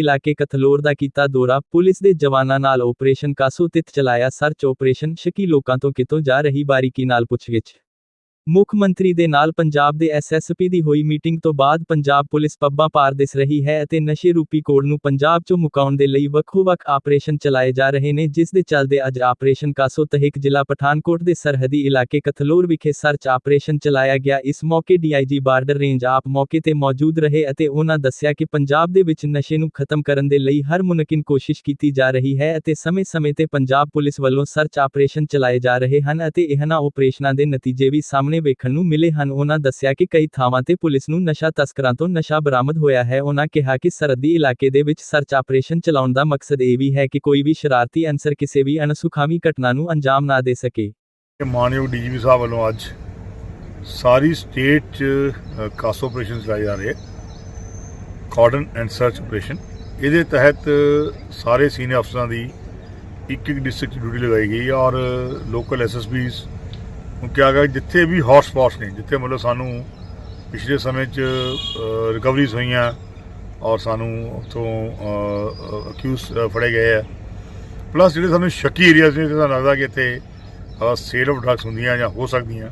ਇਲਾਕੇ ਕਥਲੋਰ ਦਾ ਕੀਤਾ ਦੌਰਾ, ਪੁਲਿਸ ਦੇ ਜਵਾਨਾਂ ਨਾਲ ਆਪਰੇਸ਼ਨ ਕਾਸੂ ਤਿਤ ਚਲਾਇਆ, ਸਰਚ ਆਪਰੇਸ਼ਨ, ਸ਼ੱਕੀ ਲੋਕਾਂ ਤੋਂ ਕਿਤੋਂ ਜਾ ਰਹੀ ਬਾਰੀਕੀ ਨਾਲ ਪੁੱਛਗਿੱਛ। ਮੁੱਖ ਮੰਤਰੀ ਦੇ ਨਾਲ ਪੰਜਾਬ ਦੇ ਐਸਐਸਪੀ ਦੀ ਹੋਈ ਮੀਟਿੰਗ ਤੋਂ ਬਾਅਦ ਪੰਜਾਬ ਪੁਲਿਸ ਪੱਬਾਂ ਪਾਰ ਦਿਸ ਰਹੀ ਹੈ ਅਤੇ ਨਸ਼ੇ ਰੂਪੀ ਕੋੜ ਨੂੰ ਪੰਜਾਬ 'ਚੋਂ ਮੁਕਾਉਣ ਦੇ ਲਈ ਵੱਖੋ-ਵੱਖ ਆਪਰੇਸ਼ਨ ਚਲਾਏ ਜਾ ਰਹੇ ਨੇ, ਜਿਸ ਦੇ ਚੱਲਦੇ ਅੱਜ ਆਪਰੇਸ਼ਨ ਕਾਸੋ ਤਹਿਕ ਜ਼ਿਲ੍ਹਾ ਪਠਾਨਕੋਟ ਦੇ ਸਰਹੱਦੀ ਇਲਾਕੇ ਕਥਲੋਰ ਵਿਖੇ ਸਰਚ ਆਪਰੇਸ਼ਨ ਚਲਾਇਆ ਗਿਆ। ਇਸ ਮੌਕੇ ਡੀਆਈਜੀ ਬਾਰਡਰ ਰੇਂਜ ਆਪ ਮੌਕੇ ਤੇ ਮੌਜੂਦ ਰਹੇ ਅਤੇ ਉਹਨਾਂ ਦੱਸਿਆ ਕਿ ਪੰਜਾਬ ਦੇ ਵਿੱਚ ਨਸ਼ੇ ਨੂੰ ਖਤਮ ਕਰਨ ਦੇ ਲਈ ਹਰ ਮੁਮਕਿਨ ਕੋਸ਼ਿਸ਼ ਕੀਤੀ ਜਾ ਰਹੀ ਹੈ ਅਤੇ ਸਮੇਂ-ਸਮੇਂ ਤੇ ਪੰਜਾਬ ਪੁਲਿਸ ਵੱਲੋਂ ਸਰਚ ਆਪਰੇਸ਼ਨ ਚਲਾਏ ਜਾ ਰਹੇ ਹਨ ਅਤੇ ਇਹਨਾਂ ਆਪਰੇਸ਼ਨਾਂ ਦੇ ਨਤੀਜੇ ਵੀ ਸਾਹਮਣੇ ਵੇਖਣ ਨੂੰ ਮਿਲੇ ਹਨ। ਉਹਨਾਂ ਦੱਸਿਆ ਕਿ ਕਈ ਥਾਵਾਂ ਤੇ ਪੁਲਿਸ ਨੂੰ ਨਸ਼ਾ ਤਸਕਰਾਂ ਤੋਂ ਨਸ਼ਾ ਬਰਾਮਦ ਹੋਇਆ ਹੈ। ਉਹਨਾਂ ਕਿਹਾ ਕਿ ਸਰਹੱਦੀ ਇਲਾਕੇ ਦੇ ਵਿੱਚ ਸਰਚ ਆਪਰੇਸ਼ਨ ਚਲਾਉਣ ਦਾ ਮਕਸਦ ਇਹ ਵੀ ਹੈ ਕਿ ਕੋਈ ਵੀ ਸ਼ਰਾਰਤੀ ਅਨਸਰ ਕਿਸੇ ਵੀ ਅਣਸੁਖਾਵੀ ਘਟਨਾ ਨੂੰ ਅੰਜਾਮ ਨਾ ਦੇ ਸਕੇ। ਇਹ ਮਾਨਯੋਗ ਡੀਜੀਪੀ ਸਾਹਿਬ ਵੱਲੋਂ ਅੱਜ ਸਾਰੀ ਸਟੇਟ 'ਚ ਅ, ਕਾਸ ਆਪਰੇਸ਼ਨ ਚਲਾਏ ਜਾ ਰਹੇ ਕਾਰਡਨ ਐਂਡ ਸਰਚ ਆਪਰੇਸ਼ਨ। ਇਹਦੇ ਤਹਿਤ ਸਾਰੇ ਸੀਨੀਅਰ ਅਫਸਰਾਂ ਦੀ ਇੱਕ ਇੱਕ ਡਿਸਟ੍ਰਿਕਟ ਡਿਊਟੀ ਲਗਾਈ ਗਈ ਹੈ ਔਰ ਲੋਕਲ ਐਸਐਸਪੀਸ ਹੁਣ ਕਿਹਾ ਗਿਆ ਜਿੱਥੇ ਵੀ ਹੌਟ ਸਪੌਟਸ ਨੇ, ਜਿੱਥੇ ਮਤਲਬ ਸਾਨੂੰ ਪਿਛਲੇ ਸਮੇਂ 'ਚ ਰਿਕਵਰੀਜ਼ ਹੋਈਆਂ ਔਰ ਸਾਨੂੰ ਉੱਥੋਂ ਅਕਿਊਜ਼ ਫੜੇ ਗਏ ਆ। ਪਲੱਸ ਜਿਹੜੇ ਸਾਨੂੰ ਸ਼ੱਕੀ ਏਰੀਆਜ਼ ਨੇ ਜਿੱਥੇ ਲੱਗਦਾ ਕਿ ਇੱਥੇ ਸੇਲ ਆਫ ਡਰੱਗਸ ਹੁੰਦੀਆਂ ਜਾਂ ਹੋ ਸਕਦੀਆਂ,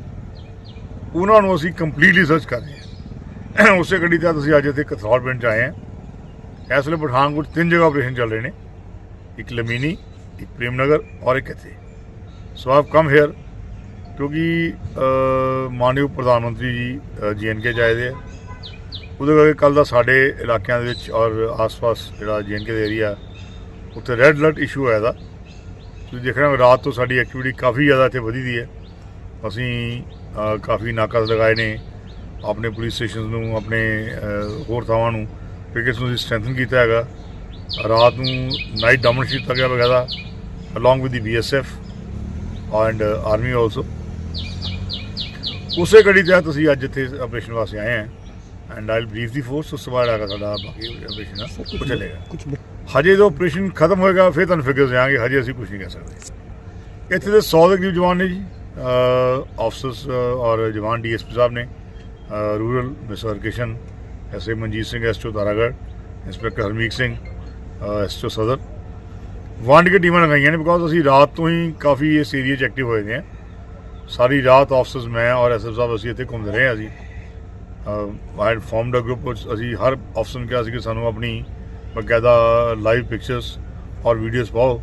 ਉਹਨਾਂ ਨੂੰ ਅਸੀਂ ਕੰਪਲੀਟਲੀ ਸਰਚ ਕਰ ਰਹੇ ਹਾਂ। ਉਸੇ ਗੱਡੀ ਤੇ ਅਸੀਂ ਅੱਜ ਇੱਥੇ ਕਥੌੜ ਪਿੰਡ 'ਚ ਆਏ ਹਾਂ। ਇਸ ਵੇਲੇ ਪਠਾਨਕੋਟ ਤਿੰਨ ਜਗ੍ਹਾ ਆਪਰੇਸ਼ਨ ਚੱਲ ਰਹੇ ਨੇ। ਇੱਕ ਲਮੀਨੀ, ਇੱਕ ਪ੍ਰੇਮ ਨਗਰ ਔਰ ਇੱਕ ਇੱਥੇ। ਸੋ ਆਪ ਕਮ ਹੇਅਰ ਕਿਉਂਕਿ ਅ, ਮਾਨਯੋਗ ਪ੍ਰਧਾਨ ਮੰਤਰੀ ਜੀ ਜੀਐਨਕੇ ਚ ਆਏ ਦੇ ਆ। ਉਹਦੇ ਕਰਕੇ ਕੱਲ ਦਾ ਸਾਡੇ ਇਲਾਕਿਆਂ ਦੇ ਵਿੱਚ ਔਰ ਆਸ-ਪਾਸ ਜਿਹੜਾ ਜੀਐਨਕੇ ਦਾ ਏਰੀਆ ਉੱਥੇ ਰੈੱਡ ਅਲਰਟ ਇਸ਼ੂ ਹੋਇਆ ਦਾ। ਤੁਸੀਂ ਦੇਖ ਰਹੇ ਹੋ ਰਾਤ ਤੋਂ ਸਾਡੀ ਐਕਟੀਵਿਟੀ ਕਾਫੀ ਜ਼ਿਆਦਾ ਇੱਥੇ ਵਧੀ ਦੀ ਹੈ। ਅਸੀਂ ਕਾਫੀ ਨਾਕਾਜ਼ ਲਗਾਏ ਨੇ ਆਪਣੇ ਪੁਲਿਸ ਸਟੇਸ਼ਨਸ ਨੂੰ ਆਪਣੇ ਹੋਰ ਥਾਵਾਂ ਨੂੰ। ਕਿਉਂਕਿ ਇਸ ਨੂੰ ਸਟਰੈਂਥਨ ਕੀਤਾ ਹੈਗਾ। ਰਾਤ ਨੂੰ ਨਾਈਟ ਡਾਮਨਸ਼ਿਪ ਤੱਕ ਵਗੈਰਾ along with the BSF and and army also ਉਸੇ ਗੱਡੀ ਤਹਿਤ ਅਸੀਂ ਅੱਜ ਇੱਥੇ ਆਪਰੇਸ਼ਨ ਵਾਸਤੇ ਆਏ ਹਾਂ। And I'll brief the force ਉਸ ਤੋਂ ਬਾਅਦ ਆਗਾ ਸਾਡਾ ਬਾਕੀ ਆਪਰੇਸ਼ਨ ਉਹ ਚੱਲੇਗਾ। ਕੁਝ ਹਜੇ ਜਦੋਂ ਆਪਰੇਸ਼ਨ ਖਤਮ ਹੋਏਗਾ ਫਿਰ ਤੁਹਾਨੂੰ ਫਿਗਰਸ ਆਣਗੇ ਹਜੇ ਅਸੀਂ ਕੁਝ ਨਹੀਂ ਕਹਿ ਸਕਦੇ। ਇੱਥੇ ਦੇ 100 ਦੇ ਕਰੀਬ ਜਵਾਨ ਨੇ ਜੀ ਆਫਸਰਸ ਔਰ ਜਵਾਨ ਡੀਐਸਪੀ ਸਾਹਿਬ ਨੇ rural mister Kishan SA Manjit Singh SHO Taragarh inspector Harmeet Singh SHO Sadar ਵੰਡ ਕੇ ਟੀਮਾਂ ਲਗਾਈਆਂ ਨੇ ਬਿਕੋਜ਼ ਅਸੀਂ ਰਾਤ ਤੋਂ ਹੀ ਕਾਫੀ ਇਸ ਏਰੀਆ 'ਚ ਐਕਟਿਵ ਹੋਏ ਨੇ ਸਾਰੀ ਰਾਤ ਆਫਸਰਸ ਮੈਂ ਔਰ ਐਸਐਫ ਸਾਹਿਬ ਅਸੀਂ ਇੱਥੇ ਘੁੰਮਦੇ ਰਹੇ ਹਾਂ ਅਸੀਂ I had formed a group ਅਸੀਂ ਹਰ ਆਫਸਰ ਨੂੰ ਕਿਹਾ ਸੀ ਕਿ ਸਾਨੂੰ ਆਪਣੀ ਬਕਾਇਦਾ ਲਾਈਵ ਪਿਕਚਰਸ ਔਰ ਵੀਡੀਓਜ਼ ਪਾਓ।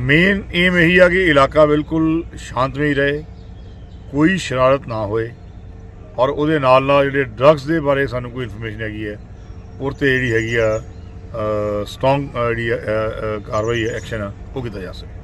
ਮੇਨ ਏਮ ਇਹੀ ਆ ਕਿ ਇਲਾਕਾ ਬਿਲਕੁਲ ਸ਼ਾਂਤਮਈ ਰਹੇ ਕੋਈ ਸ਼ਰਾਰਤ ਨਾ ਹੋਏ ਔਰ ਉਹਦੇ ਨਾਲ ਨਾਲ ਜਿਹੜੇ ਡਰੱਗਸ ਦੇ ਬਾਰੇ ਸਾਨੂੰ ਕੋਈ ਇਨਫੋਰਮੇਸ਼ਨ ਹੈਗੀ ਹੈ ਉਹ ਤੇ ਜਿਹੜੀ ਹੈਗੀ ਆ ਸਟਰੋਂਗ ਜਿਹੜੀ ਅ, ਕਾਰਵਾਈ ਐਕਸ਼ਨ ਆ ਉਹ ਕੀਤਾ ਜਾ ਸਕੇ।